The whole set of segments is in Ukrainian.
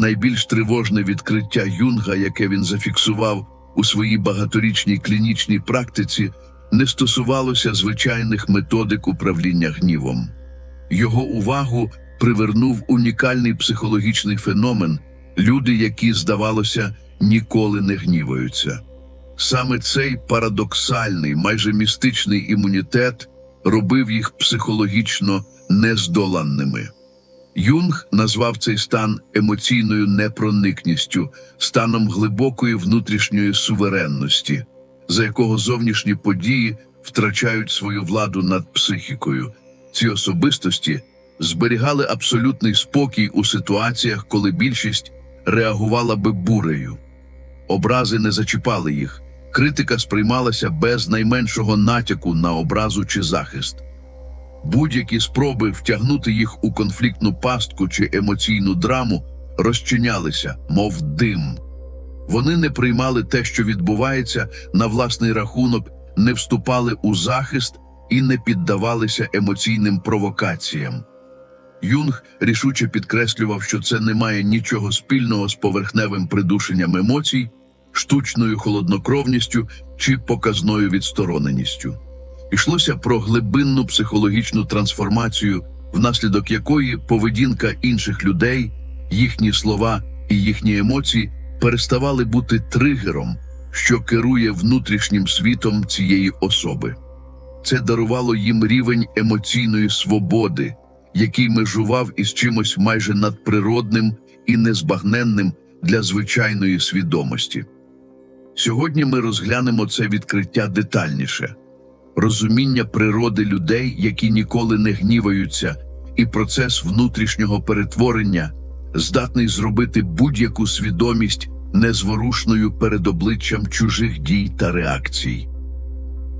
найбільш тривожне відкриття Юнга, яке він зафіксував у своїй багаторічній клінічній практиці, не стосувалося звичайних методик управління гнівом. Його увагу привернув унікальний психологічний феномен люди, які, здавалося, ніколи не гніваються. Саме цей парадоксальний, майже містичний імунітет робив їх психологічно нездоланними. Юнг назвав цей стан емоційною непроникністю, станом глибокої внутрішньої суверенності, за якого зовнішні події втрачають свою владу над психікою. Ці особистості зберігали абсолютний спокій у ситуаціях, коли більшість реагувала би бурею. Образи не зачіпали їх, критика сприймалася без найменшого натяку на образу чи захист. Будь-які спроби втягнути їх у конфліктну пастку чи емоційну драму розчинялися, мов дим. Вони не приймали те, що відбувається на власний рахунок, не вступали у захист і не піддавалися емоційним провокаціям. Юнг рішуче підкреслював, що це не має нічого спільного з поверхневим придушенням емоцій, штучною холоднокровністю чи показною відстороненістю. Йшлося про глибинну психологічну трансформацію, внаслідок якої поведінка інших людей, їхні слова і їхні емоції переставали бути тригером, що керує внутрішнім світом цієї особи. Це дарувало їм рівень емоційної свободи, який межував із чимось майже надприродним і незбагненним для звичайної свідомості. Сьогодні ми розглянемо це відкриття детальніше розуміння природи людей, які ніколи не гніваються, і процес внутрішнього перетворення здатний зробити будь-яку свідомість незворушною перед обличчям чужих дій та реакцій.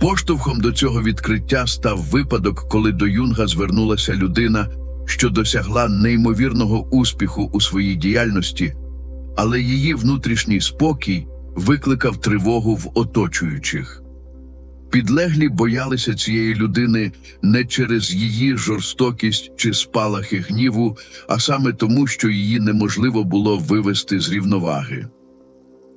Поштовхом до цього відкриття став випадок, коли до Юнга звернулася людина, що досягла неймовірного успіху у своїй діяльності, але її внутрішній спокій викликав тривогу в оточуючих. Підлеглі боялися цієї людини не через її жорстокість чи спалахи гніву, а саме тому, що її неможливо було вивести з рівноваги.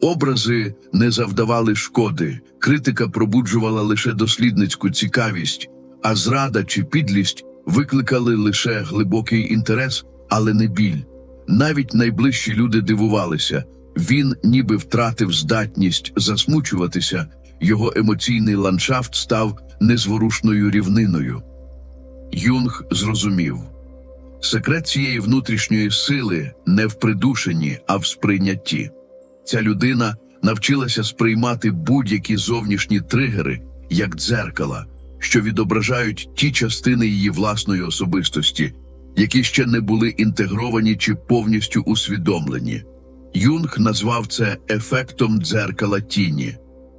Образи не завдавали шкоди, критика пробуджувала лише дослідницьку цікавість, а зрада чи підлість викликали лише глибокий інтерес, але не біль. Навіть найближчі люди дивувалися він ніби втратив здатність засмучуватися, його емоційний ландшафт став незворушною рівниною. Юнг зрозумів секрет цієї внутрішньої сили не в придушенні, а в сприйнятті. Ця людина навчилася сприймати будь-які зовнішні тригери як дзеркала, що відображають ті частини її власної особистості, які ще не були інтегровані чи повністю усвідомлені. Юнг назвав це ефектом дзеркала тіні.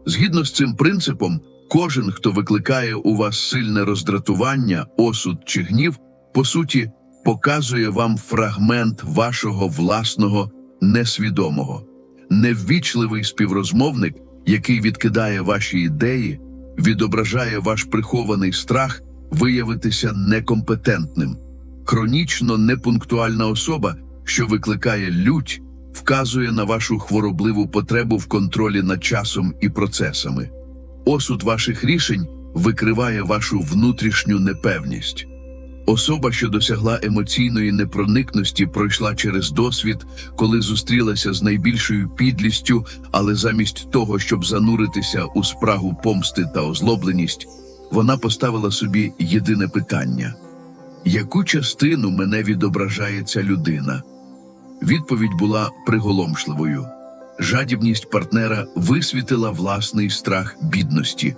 Згідно з цим принципом, кожен, хто викликає у вас сильне роздратування, осуд чи гнів, по суті, показує вам фрагмент вашого власного несвідомого. Неввічливий співрозмовник, який відкидає ваші ідеї, відображає ваш прихований страх виявитися некомпетентним. Хронічно непунктуальна особа, що викликає лють, вказує на вашу хворобливу потребу в контролі над часом і процесами. Осуд ваших рішень викриває вашу внутрішню непевність. Особа, що досягла емоційної непроникності, пройшла через досвід, коли зустрілася з найбільшою підлістю, але замість того, щоб зануритися у спрагу помсти та озлобленість, вона поставила собі єдине питання: яку частину мене відображає ця людина? Відповідь була приголомшливою. Жадібність партнера висвітила власний страх бідності.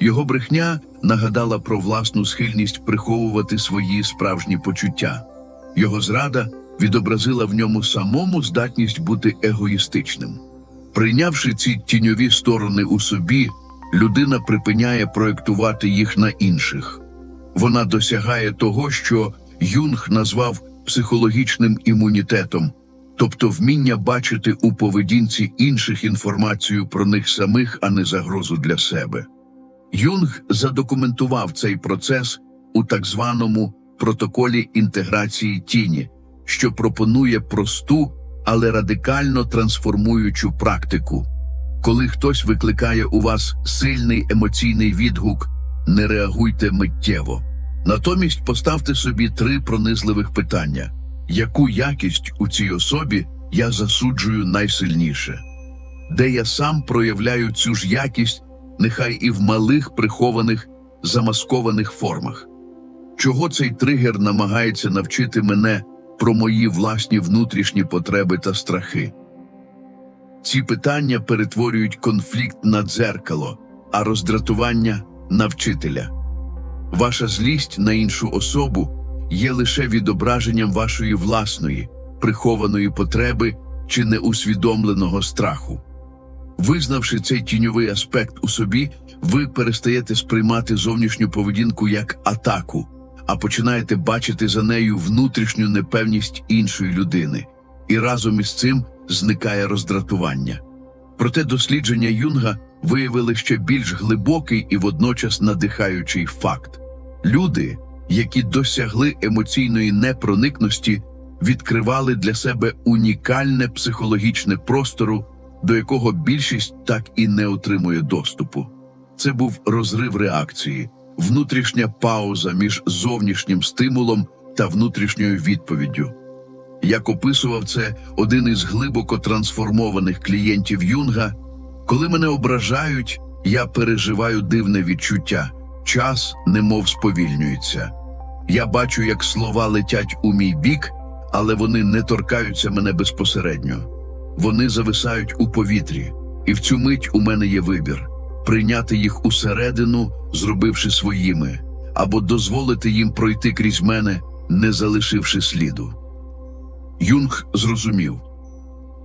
Його брехня нагадала про власну схильність приховувати свої справжні почуття. Його зрада відобразила в ньому самому здатність бути егоїстичним. Прийнявши ці тіньові сторони у собі, людина припиняє проєктувати їх на інших. Вона досягає того, що Юнг назвав психологічним імунітетом, тобто вміння бачити у поведінці інших інформацію про них самих, а не загрозу для себе. Юнг задокументував цей процес у так званому протоколі інтеграції тіні, що пропонує просту, але радикально трансформуючу практику. Коли хтось викликає у вас сильний емоційний відгук, не реагуйте миттєво. Натомість поставте собі три пронизливих питання: яку якість у цій особі я засуджую найсильніше? Де я сам проявляю цю ж якість, нехай і в малих прихованих замаскованих формах? Чого цей тригер намагається навчити мене про мої власні внутрішні потреби та страхи? Ці питання перетворюють конфлікт на дзеркало, а роздратування на вчителя. Ваша злість на іншу особу є лише відображенням вашої власної, прихованої потреби чи неусвідомленого страху. Визнавши цей тіньовий аспект у собі, ви перестаєте сприймати зовнішню поведінку як атаку, а починаєте бачити за нею внутрішню непевність іншої людини, і разом із цим зникає роздратування. Проте дослідження Юнга виявили ще більш глибокий і водночас надихаючий факт. Люди, які досягли емоційної непроникності, відкривали для себе унікальне психологічне простору, до якого більшість так і не отримує доступу. Це був розрив реакції, внутрішня пауза між зовнішнім стимулом та внутрішньою відповіддю. Як описував це один із глибоко трансформованих клієнтів Юнга, коли мене ображають, я переживаю дивне відчуття, час немов сповільнюється. Я бачу, як слова летять у мій бік, але вони не торкаються мене безпосередньо. Вони зависають у повітрі, і в цю мить у мене є вибір прийняти їх усередину, зробивши своїми, або дозволити їм пройти крізь мене, не залишивши сліду. Юнг зрозумів,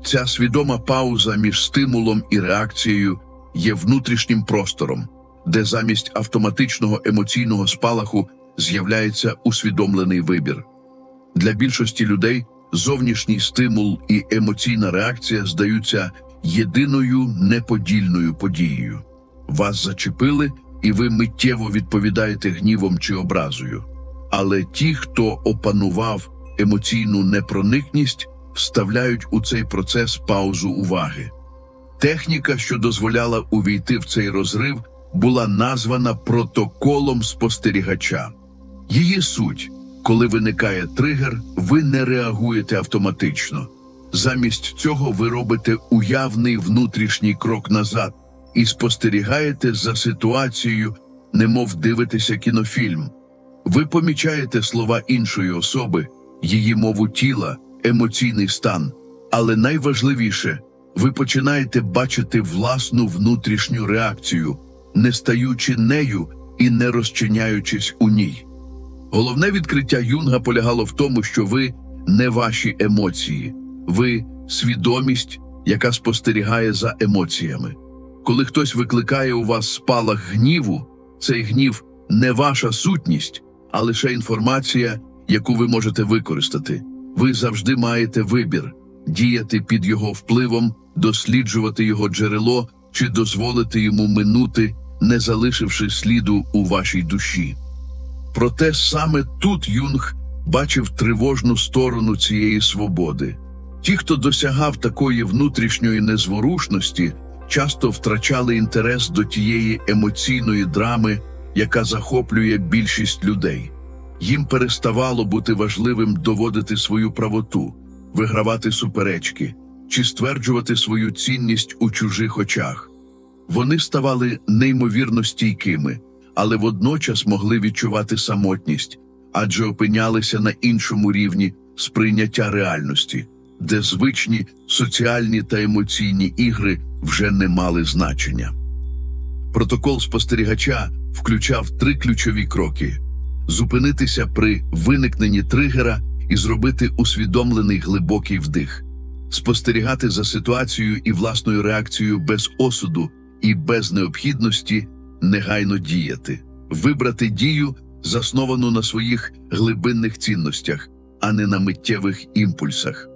ця свідома пауза між стимулом і реакцією є внутрішнім простором, де замість автоматичного емоційного спалаху з'являється усвідомлений вибір. Для більшості людей зовнішній стимул і емоційна реакція здаються єдиною неподільною подією. Вас зачепили, і ви миттєво відповідаєте гнівом чи образою. Але ті, хто опанував емоційну непроникність, вставляють у цей процес паузу уваги. Техніка, що дозволяла увійти в цей розрив, була названа протоколом спостерігача. Її суть, коли виникає тригер, ви не реагуєте автоматично. Замість цього ви робите уявний внутрішній крок назад і спостерігаєте за ситуацією, немов дивитеся кінофільм. Ви помічаєте слова іншої особи, її мову тіла, емоційний стан, але найважливіше, ви починаєте бачити власну внутрішню реакцію, не стаючи нею і не розчиняючись у ній. Головне відкриття Юнга полягало в тому, що ви не ваші емоції, ви свідомість, яка спостерігає за емоціями. Коли хтось викликає у вас спалах гніву, цей гнів не ваша сутність, а лише інформація, яку ви можете використати. Ви завжди маєте вибір діяти під його впливом, досліджувати його джерело чи дозволити йому минути, не залишивши сліду у вашій душі. Проте саме тут Юнг бачив тривожну сторону цієї свободи. Ті, хто досягав такої внутрішньої незворушності, часто втрачали інтерес до тієї емоційної драми, яка захоплює більшість людей. Їм переставало бути важливим доводити свою правоту, вигравати суперечки чи стверджувати свою цінність у чужих очах. Вони ставали неймовірно стійкими, але водночас могли відчувати самотність, адже опинялися на іншому рівні сприйняття реальності, де звичні соціальні та емоційні ігри вже не мали значення. Протокол спостерігача включав три ключові кроки: зупинитися при виникненні тригера і зробити усвідомлений глибокий вдих, спостерігати за ситуацією і власною реакцією без осуду і без необхідності негайно діяти, вибрати дію, засновану на своїх глибинних цінностях, а не на миттєвих імпульсах.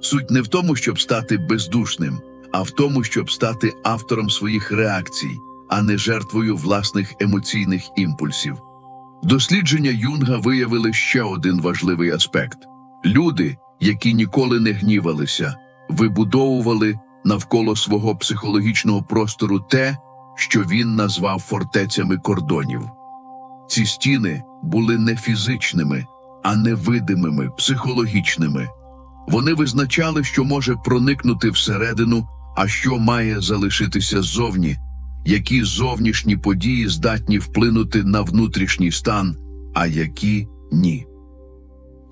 Суть не в тому, щоб стати бездушним, а в тому, щоб стати автором своїх реакцій, а не жертвою власних емоційних імпульсів. Дослідження Юнга виявили ще один важливий аспект: люди, які ніколи не гнівалися, вибудовували навколо свого психологічного простору те, що він назвав фортецями кордонів. Ці стіни були не фізичними, а невидимими, психологічними. Вони визначали, що може проникнути всередину, а що має залишитися ззовні, які зовнішні події здатні вплинути на внутрішній стан, а які ні.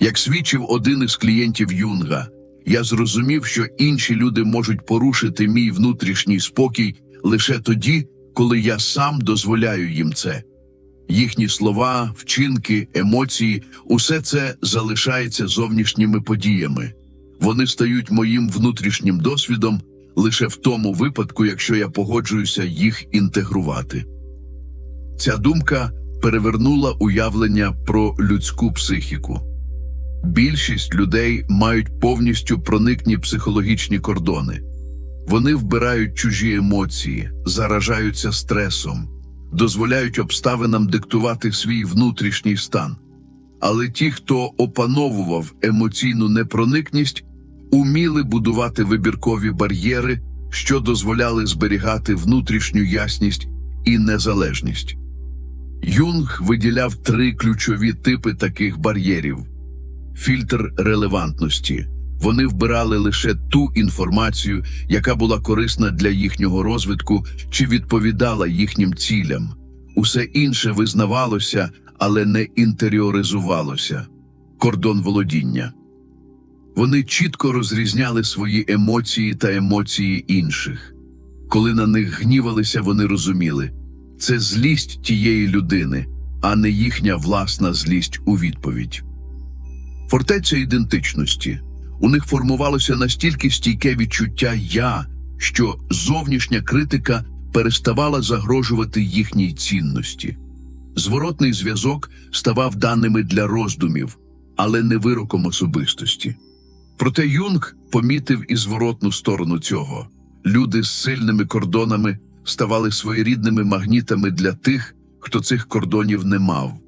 Як свідчив один із клієнтів Юнга, я зрозумів, що інші люди можуть порушити мій внутрішній спокій лише тоді, коли я сам дозволяю їм це. Їхні слова, вчинки, емоції усе це залишається зовнішніми подіями. Вони стають моїм внутрішнім досвідом лише в тому випадку, якщо я погоджуюся їх інтегрувати. Ця думка перевернула уявлення про людську психіку. Більшість людей мають повністю проникні психологічні кордони. Вони вбирають чужі емоції, заражаються стресом, дозволяють обставинам диктувати свій внутрішній стан. Але ті, хто опановував емоційну непроникність, уміли будувати вибіркові бар'єри, що дозволяли зберігати внутрішню ясність і незалежність. Юнг виділяв три ключові типи таких бар'єрів: фільтр релевантності. Вони вбирали лише ту інформацію, яка була корисна для їхнього розвитку чи відповідала їхнім цілям. Усе інше визнавалося, але не інтеріоризувалося. Кордон володіння. Вони чітко розрізняли свої емоції та емоції інших. Коли на них гнівалися, вони розуміли це злість тієї людини, а не їхня власна злість у відповідь. Фортеця ідентичності. У них формувалося настільки стійке відчуття я, що зовнішня критика переставала загрожувати їхній цінності. Зворотний зв'язок ставав даними для роздумів, але не вироком особистості. Проте Юнг помітив і зворотну сторону цього. Люди з сильними кордонами ставали своєрідними магнітами для тих, хто цих кордонів не мав.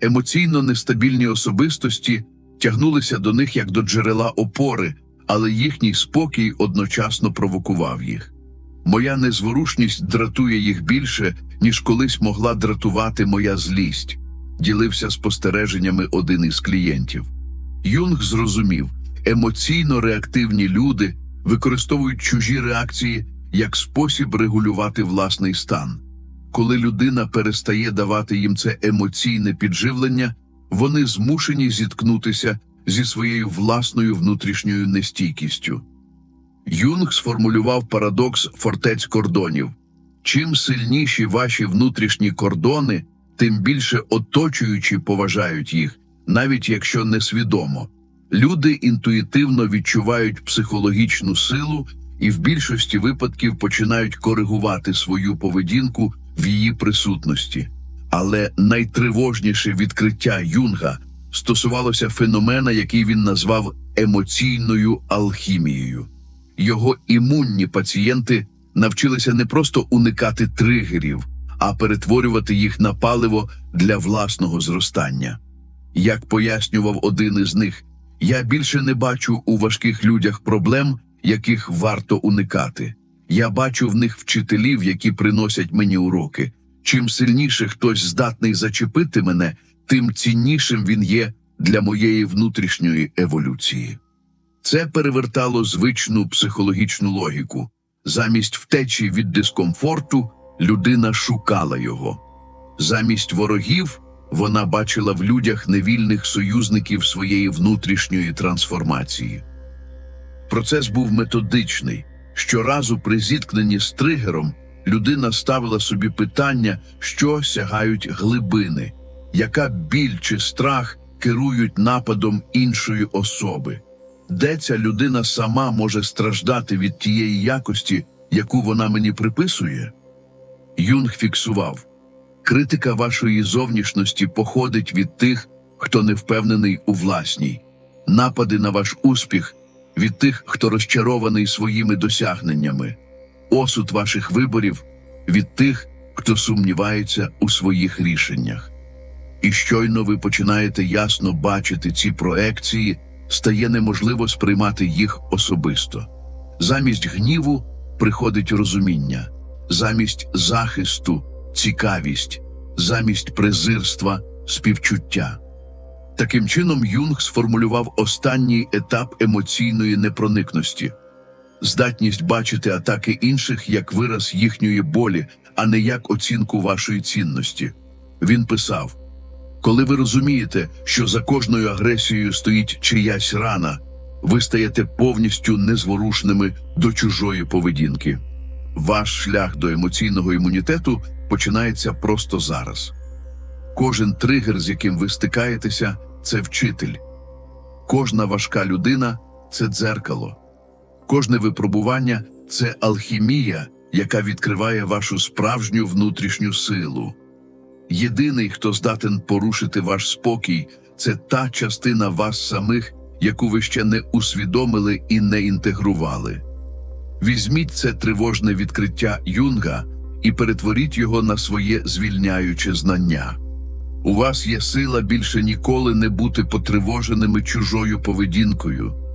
Емоційно нестабільні особистості тягнулися до них як до джерела опори, але їхній спокій одночасно провокував їх. Моя незворушність дратує їх більше, ніж колись могла дратувати моя злість, ділився спостереженнями один із клієнтів. Юнг зрозумів, емоційно реактивні люди використовують чужі реакції як спосіб регулювати власний стан. Коли людина перестає давати їм це емоційне підживлення, вони змушені зіткнутися зі своєю власною внутрішньою нестійкістю. Юнг сформулював парадокс фортець кордонів. Чим сильніші ваші внутрішні кордони, тим більше оточуючі поважають їх, навіть якщо несвідомо. Люди інтуїтивно відчувають психологічну силу і в більшості випадків починають коригувати свою поведінку в її присутності. Але найтривожніше відкриття Юнга стосувалося феномена, який він назвав емоційною алхімією. Його імунні пацієнти навчилися не просто уникати тригерів, а перетворювати їх на паливо для власного зростання. Як пояснював один із них, я більше не бачу у важких людях проблем, яких варто уникати. Я бачу в них вчителів, які приносять мені уроки. Чим сильніше хтось здатний зачепити мене, тим ціннішим він є для моєї внутрішньої еволюції. Це перевертало звичну психологічну логіку. Замість втечі від дискомфорту людина шукала його. Замість ворогів вона бачила в людях невільних союзників своєї внутрішньої трансформації. Процес був методичний. Щоразу при зіткненні з тригером людина ставила собі питання, що сягають глибини, яка біль чи страх керують нападом іншої особи, де ця людина сама може страждати від тієї якості, яку вона мені приписує. Юнг фіксував. Критика вашої зовнішності походить від тих, хто не впевнений у власній, напади на ваш успіх від тих, хто розчарований своїми досягненнями, осуд ваших виборів від тих, хто сумнівається у своїх рішеннях. І щойно ви починаєте ясно бачити ці проекції, стає неможливо сприймати їх особисто. Замість гніву приходить розуміння, замість захисту цікавість, замість презирства співчуття. Таким чином, Юнг сформулював останній етап емоційної непроникності здатність бачити атаки інших як вираз їхньої болі, а не як оцінку вашої цінності. Він писав: коли ви розумієте, що за кожною агресією стоїть чиясь рана, ви стаєте повністю незворушними до чужої поведінки. Ваш шлях до емоційного імунітету починається просто зараз. Кожен тригер, з яким ви стикаєтеся, це вчитель. Кожна важка людина це дзеркало. Кожне випробування це алхімія, яка відкриває вашу справжню внутрішню силу. Єдиний, хто здатен порушити ваш спокій, це та частина вас самих, яку ви ще не усвідомили і не інтегрували. Візьміть це тривожне відкриття Юнга і перетворіть його на своє звільняюче знання. У вас є сила більше ніколи не бути потривоженими чужою поведінкою.